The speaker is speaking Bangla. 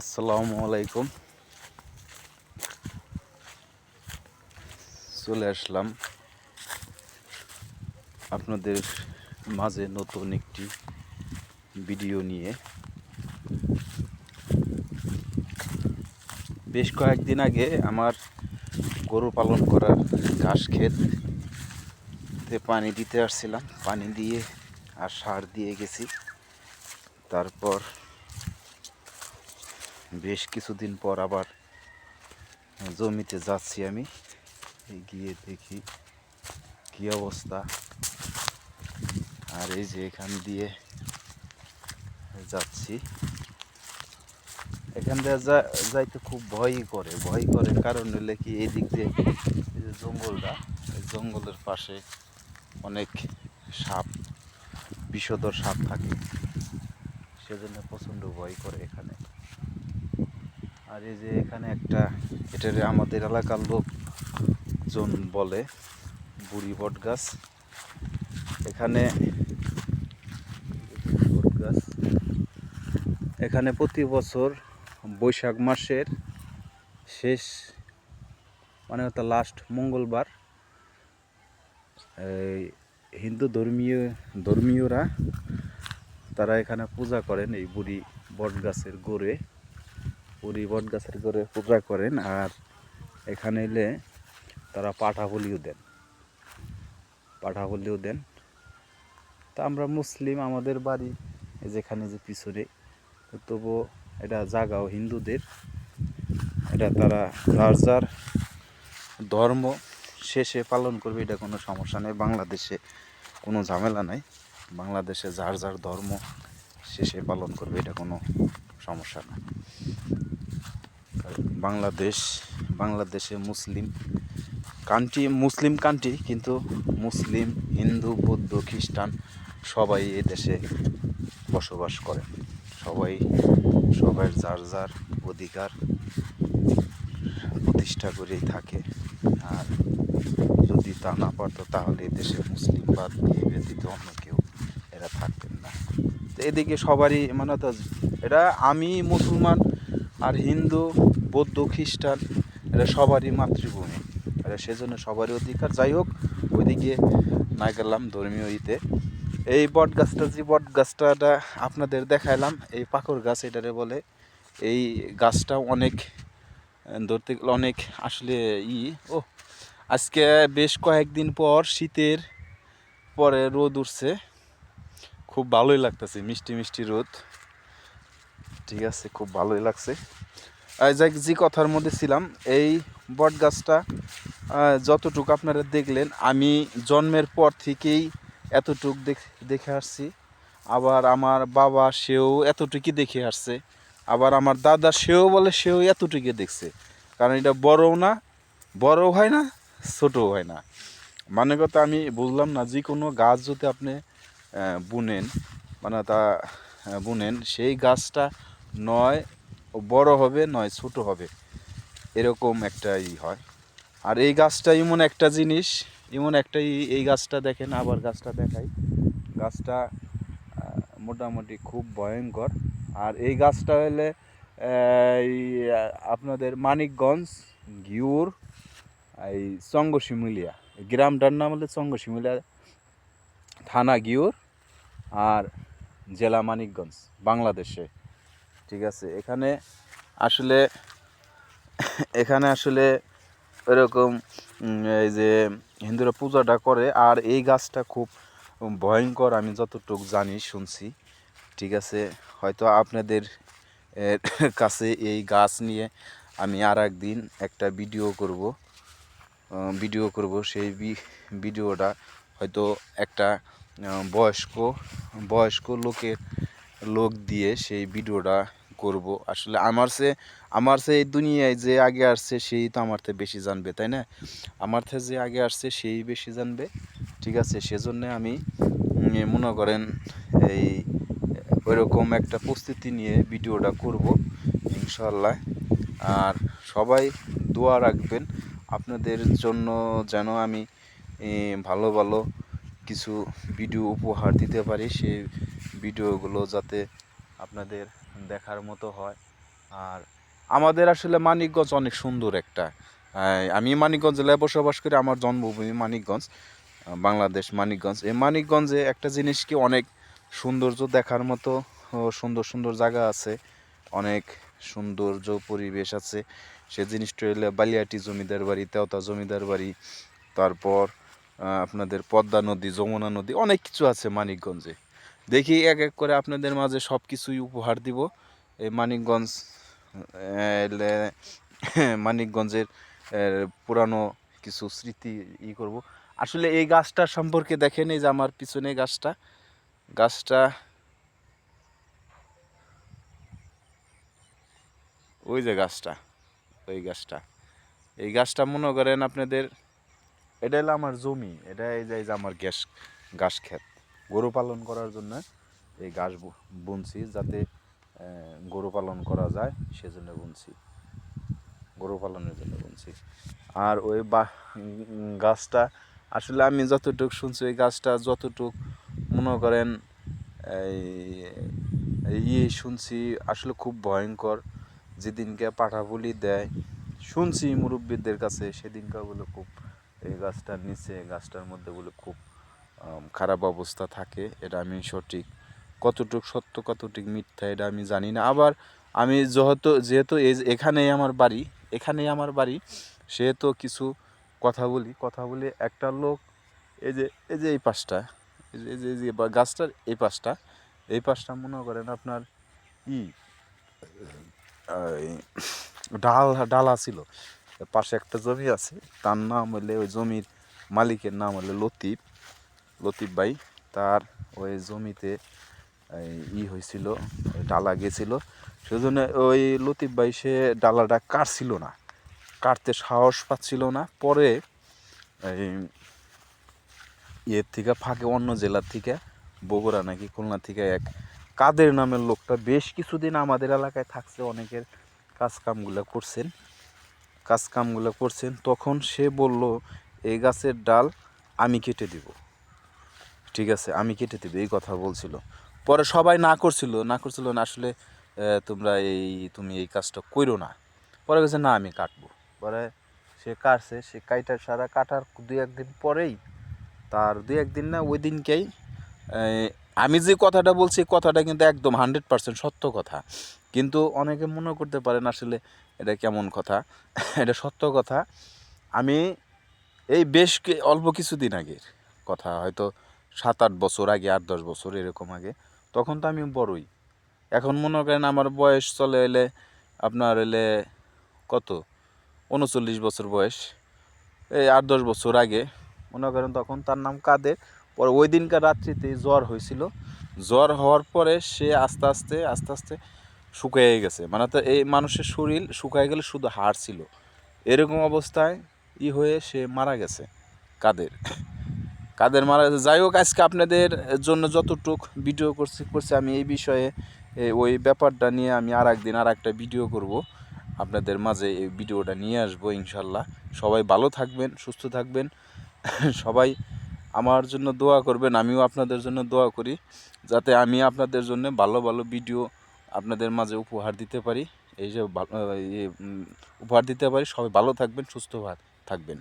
আসসালামু আলাইকুম। চলে আসলাম আপনাদের মাঝে নতুন একটি ভিডিও নিয়ে। বেশ কয়েকদিন আগে আমার গরু পালন করার ঘাস ক্ষেত পানি দিতে আসছিলাম। পানি দিয়ে আর সার দিয়ে গেছি। তারপর বেশ কিছুদিন পর আবার জমিতে যাচ্ছি আমি। গিয়ে দেখি কি অবস্থা। আর এই যে এখান দিয়ে যাচ্ছি। এখান দিয়ে যাইতে খুব ভয়ই করে। ভয় করে কারণ হলে কি এই দিক দিয়ে জঙ্গলটা জঙ্গলের পাশে অনেক সাপ, বিষধর সাপ থাকে। সেজন্য প্রচণ্ড ভয় করে এখানে। আর এই যে এখানে একটা এটার আমাদের এলাকার লোকজন বলে, বুড়ি বট গাছ এখানে এখানে প্রতি বছর বৈশাখ মাসের শেষ মানে হয়তো লাস্ট মঙ্গলবার হিন্দু ধর্মীয়, ধর্মীয়রা তারা এখানে পূজা করেন এই বুড়ি বট গাছের গোড়ে। বুড়ি বট গাছের গোড়ে পূজা করেন আর এখানে এলে তারা পাঠা বলিও দেন। পাঠা বলিও দেন। তা আমরা মুসলিম, আমাদের বাড়ি যেখানে যে পিছনে, তো তবু এটা জাগাও হিন্দুদের। এটা তারা যার যার ধর্ম শেষে পালন করবে, এটা কোনো সমস্যা নেই। বাংলাদেশে কোনো ঝামেলা নাই। বাংলাদেশে যার যার ধর্ম শেষে পালন করবে, এটা কোনো সমস্যা না বাংলাদেশ, বাংলাদেশে মুসলিম কান্ট্রি মুসলিম কান্ট্রি কিন্তু মুসলিম, হিন্দু, বৌদ্ধ, খ্রিস্টান সবাই এই দেশে বসবাস করে। সবাই সবাই যার যার অধিকার প্রতিষ্ঠা করেই থাকে। আর যদি তা না পারতো তাহলে দেশে মুসলিম বাদ দিয়ে ব্যতীত অন্য কেউ এরা থাকতেন না। তো এদিকে সবারই মানে এটা আমি মুসলমান আর হিন্দু বৌদ্ধ খ্রিস্টান এটা সবারই মাতৃভূমি। এটা সেজন্য সবারই অধিকার। যাই হোক, ওইদিকে না গেলাম ধর্মীয় ইতে। এই বট গাছটা যে বট গাছটা আপনাদের দেখাইলাম, এই পাকড় গাছ এটারে বলে। এই গাছটা অনেক, ধরতে গেলে অনেক আসলে ই। ও আজকে বেশ কয়েকদিন পর শীতের পরে রোদ উঠছে। খুব ভালোই লাগতেছে, মিষ্টি মিষ্টি রোদ। ঠিক আছে, খুব ভালোই লাগছে। যে কথার মধ্যে ছিলাম, এই বট গাছটা যতটুকু আপনারা দেখলেন, আমি জন্মের পর থেকেই এতটুক দেখ- আসছি। আবার আমার বাবা সেও এতটুকুই দেখে আসছে। আবার আমার দাদা সেও বলে সেও এতটুকু দেখছে। কারণ এটা বড়ও না, বড়ও হয় না, ছোটও হয় না। মানে কথা আমি বুঝলাম না, যে কোনো গাছ যদি আপনি বুনেন মানে তা বুনেন, সেই গাছটা নয় বড় হবে নয়, ছোট হবে। এরকম একটা ই হয়। আর এই গাছটা এমন একটা জিনিস এমন একটা এই গাছটা দেখেন, আবার গাছটা দেখাই। গাছটা মোটামুটি খুব ভয়ঙ্কর। আর এই গাছটা হলে আপনাদের মানিকগঞ্জ ঘিউর এই চঙ্গশিমুলিয়া। গ্রামটার নাম হলে চঙ্গশিমুলিয়া থানা গিউর আর জেলা মানিকগঞ্জ, বাংলাদেশে। ঠিক আছে, এখানে আসলে এখানে আসলে এরকম এই যে হিন্দুরা পূজাটা করে, আর এই গাছটা খুব ভয়ঙ্কর আমি যতটুকু জানি, শুনছি, ঠিক আছে, হয়তো আপনাদের কাছে এই গাছ নিয়ে আমি আর একদিন একটা ভিডিও করব ভিডিও করব, সেই ভিডিওটা হয়তো একটা বয়স্ক বয়স্ক লোকের লোক দিয়ে সেই ভিডিওটা করব। আসলে আমার সে আমার সে এই দুনিয়ায় যে আগে আসছে সেই তো আমার থেকে বেশি জানবে, তাই না? আমার থেকে যে আগে আসছে সেই বেশি জানবে, ঠিক আছে? সেজন্য আমি মনে করেন এই, ওইরকম একটা প্রস্তুতি নিয়ে ভিডিওটা করব ইনশাল্লাহ আর সবাই দোয়া রাখবেন, আপনাদের জন্য যেন আমি ভালো ভালো কিছু ভিডিও উপহার দিতে পারি সেই ভিডিওগুলো যাতে আপনাদের দেখার মতো হয়। আর আমাদের আসলে মানিকগঞ্জ অনেক সুন্দর একটা আমি মানিকগঞ্জ জেলায় বসবাস করি, আমার জন্মভূমি মানিকগঞ্জ বাংলাদেশ মানিকগঞ্জ। এই মানিকগঞ্জে একটা জিনিস কি, অনেক সৌন্দর্য দেখার মতো সুন্দর সুন্দর জায়গা আছে, অনেক সৌন্দর্য পরিবেশ আছে। সে জিনিসটা হলে বালিয়াটি জমিদার বাড়ি, তেওতা জমিদার বাড়ি, তারপর আপনাদের পদ্মা নদী, যমুনা নদী, অনেক কিছু আছে মানিকগঞ্জে। দেখি এক এক করে আপনাদের মাঝে সব কিছুই উপহার দিব। এই মানিকগঞ্জ মানিকগঞ্জের পুরানো কিছু স্মৃতি ই করব। আসলে এই গাছটার সম্পর্কে দেখেন, এই যে আমার পিছনে গাছটা। গাছটা ওই যে গাছটা, ওই গাছটা। এই গাছটা মনে করেন আপনাদের, এটা হলো আমার জমি এটা এই যে আমার গ্যাস, গাছ ক্ষেত। গরু পালন করার জন্য এই বু- বুনছি যাতে গরু পালন করা যায় সেজন্য বুনছি। গরু পালনের জন্য বুনছি। আর ওই বা গাছটা, আসলে আমি যতটুকু শুনছি ওই গাছটা যতটুক মনে করেন, এই ইয়ে শুনছি আসলে খুব ভয়ঙ্কর। যেদিনকে পাঠা বলি দেয়, শুনছি মুরব্বীদের কাছে সেদিনকে বলে খুব, এই গাছটার নিচে, গাছটার মধ্যে বলে খুব খারাপ অবস্থা থাকে, এটা আমি সঠিক। কতটুক সত্য, কতটুক মিথ্যা, এটা আমি জানি না। আবার আমি যেহেতু যেহেতু এই এখানেই আমার বাড়ি, এখানেই আমার বাড়ি, সেহেতু কিছু কথা বলি। কথা বলি একটা লোক, এই যে এই যে এই পাশটা, এই যে- এই যে গাছটার এই পাশটা এই পাশটা মনে করেন আপনার ই ডাল, ডালা ছিল পাশে একটা জমি আছে, তার নাম হলে ওই জমির মালিকের নাম হলে লতিফ। লতিফ ভাই, তার ওই জমিতে ই হয়েছিল, ডালা গেছিল। সেজন্য ওই লতিফ ভাই, সে ডালাটা কাটছিল না। কাটতে সাহস পাচ্ছিল না। পরে এই ইয়ের থেকে, ফাঁকে অন্য জেলার থেকে, বগুড়া নাকি খুলনা থেকে এক কাদের নামের লোকটা বেশ কিছুদিন আমাদের এলাকায় থাকছে, অনেকের কাজ কামগুলো করছেন। কাজ কামগুলো করছেন, তখন সে বলল, এই গাছের ডাল আমি কেটে দিব। ঠিক আছে, আমি কেটে দেবে, এই কথা বলছিল। পরে সবাই না করছিল না করছিল না আসলে তোমরা এই, তুমি এই কাজটা করো না। পরে গেছে না, আমি কাটবো। পরে সে কাটছে, সে কাইটার সারা কাটার দুই একদিন পরেই, তার দুই একদিন না, ওই দিনকেই আমি যে কথাটা বলছি কথাটা কিন্তু একদম হান্ড্রেড পার্সেন্ট সত্য কথা। কিন্তু অনেকে মনে করতে পারেন আসলে এটা কেমন কথা, এটা সত্য কথা। আমি এই বেশ অল্প কিছুদিন আগের কথা, হয়তো সাত আট বছর আগে আট দশ বছর এরকম আগে, তখন তো আমি বড়ই। এখন মনে করেন আমার বয়স চলে এলে আপনার এলে কত? উনচল্লিশ বছর বয়স। এই আট দশ বছর আগে, মনে করেন তখন তার নাম কাদের? পরে ওই দিনকার রাত্রিতে জ্বর হয়েছিল। জ্বর হওয়ার পরে সে আস্তে আস্তে আস্তে আস্তে শুকিয়ে গেছে। মানে তো এই মানুষের শরীর শুকায় গেলে শুধু হাড় ছিল। এরকম অবস্থায় ই হয়ে সে মারা গেছে, কাদের? কাদের মারা গেছে। যাই হোক, আজকে আপনাদের জন্য যতটুক ভিডিও করছি করছি আমি এই বিষয়ে ওই ব্যাপারটা নিয়ে আমি আর একদিন আর একটা ভিডিও করব। আপনাদের মাঝে এই ভিডিওটা নিয়ে আসব ইনশাল্লাহ। সবাই ভালো থাকবেন, সুস্থ থাকবেন। সবাই আমার জন্য দোয়া করবেন, আমিও আপনাদের জন্য দোয়া করি, যাতে আমি আপনাদের জন্য ভালো ভালো ভিডিও আপনাদের মাঝে উপহার দিতে পারি। এই যে উপহার দিতে পারি। সবাই ভালো থাকবেন, সুস্থ থাকবেন।